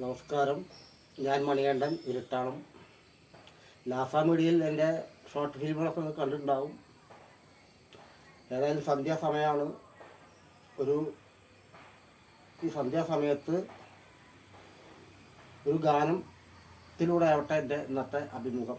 നമസ്കാരം. ഞാൻ മണികണ്ഠൻ ഇരുട്ടാണം ലാഫ മീഡിയയിൽ എന്റെ ഷോർട്ട് ഫിലിമുകളൊക്കെ കണ്ടിട്ടുണ്ടാവും. ഏതായാലും സന്ധ്യാസമയമാണ് ഒരു ഈ സന്ധ്യാസമയത്ത് ഒരു ഗാനത്തിലൂടെ ആവട്ടെ എന്റെ ഇന്നത്തെ അഭിമുഖം.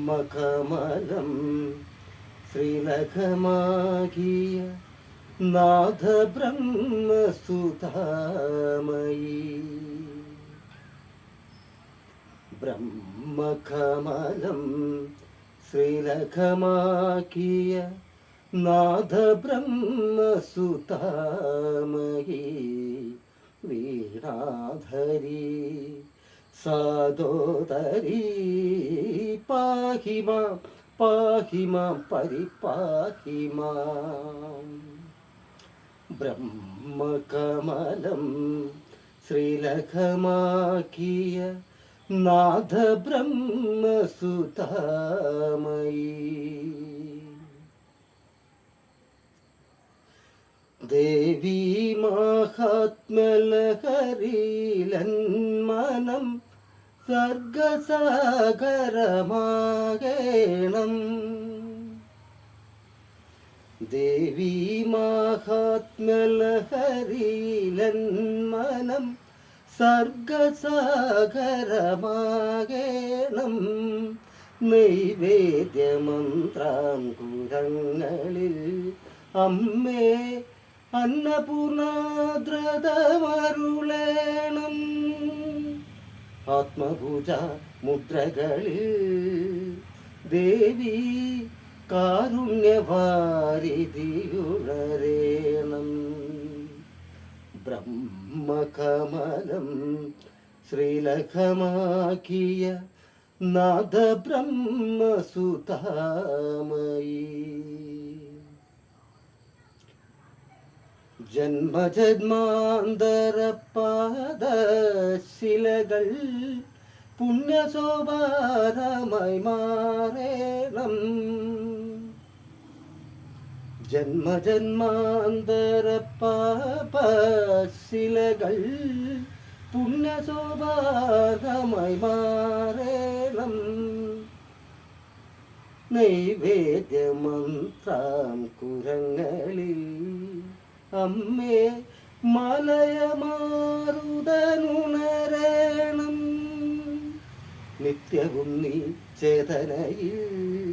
ബ്രഹ്മകമലം ശ്രീലഖമാകിയ നാഥ ബ്രഹ്മസുധാമയി ബ്രഹ്മകമലം ശ്രീലഖമാക്കിയ നാഥ ബ്രഹ്മസുതാമഹി വീണാധരി സാദോദരി പാഹിമ പാഹിമ പരിപാഹിമ ബ്രഹ്മകമലം ശ്രീലഖമാക്കിയ നാഥ ബ്രഹ്മസുതാമയി ദേവി മാഹാത്മലഹരീലന്മനം സർഗസാഗരമാകേണം. ദേവി മഹാത്മലഹരിലന്മനം സർഗസാഗരമാകേണം. നൈവേദ്യമന്ത്രാങ്കുരങ്ങളിൽ അമ്മേ അന്നപൂർണാദ്രതമരുളേണം. ആത്മപൂജ മുദ്രകളിൽ ദേവി കാരുണ്യവാരിതിയുണരേണം ബ്രഹ്മകമലം ശ്രീലഖമാക്കിയ നാഥ ബ്രഹ്മസുതാമയി ജന്മജന്മാന്തരപാദശിലകൾ പുണ്യസോപാരമായി മാറേണം ജന്മജന്മാന്തരപാപശിലകൾ പുണ്യസോപാതമായി മാറേണം. നൈവേദ്യമന്ത്രാം കുരങ്ങളിൽ അമ്മേ മലയമാറുതനുണരണം. നിത്യവും നീ ചേതനയിൽ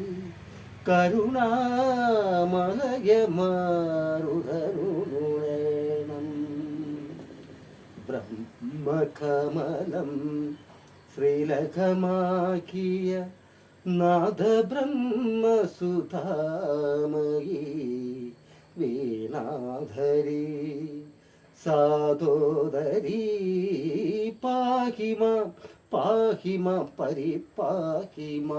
കരുണാമലയമാറുതനുണേണം ബ്രഹ്മകമലം ശ്രീലഖമാക്കിയ നാഥ ബ്രഹ്മസുതാമയി വീണാധരി സാധോദരി പാഹിമ പാഹിമ പരിപാഹിമ.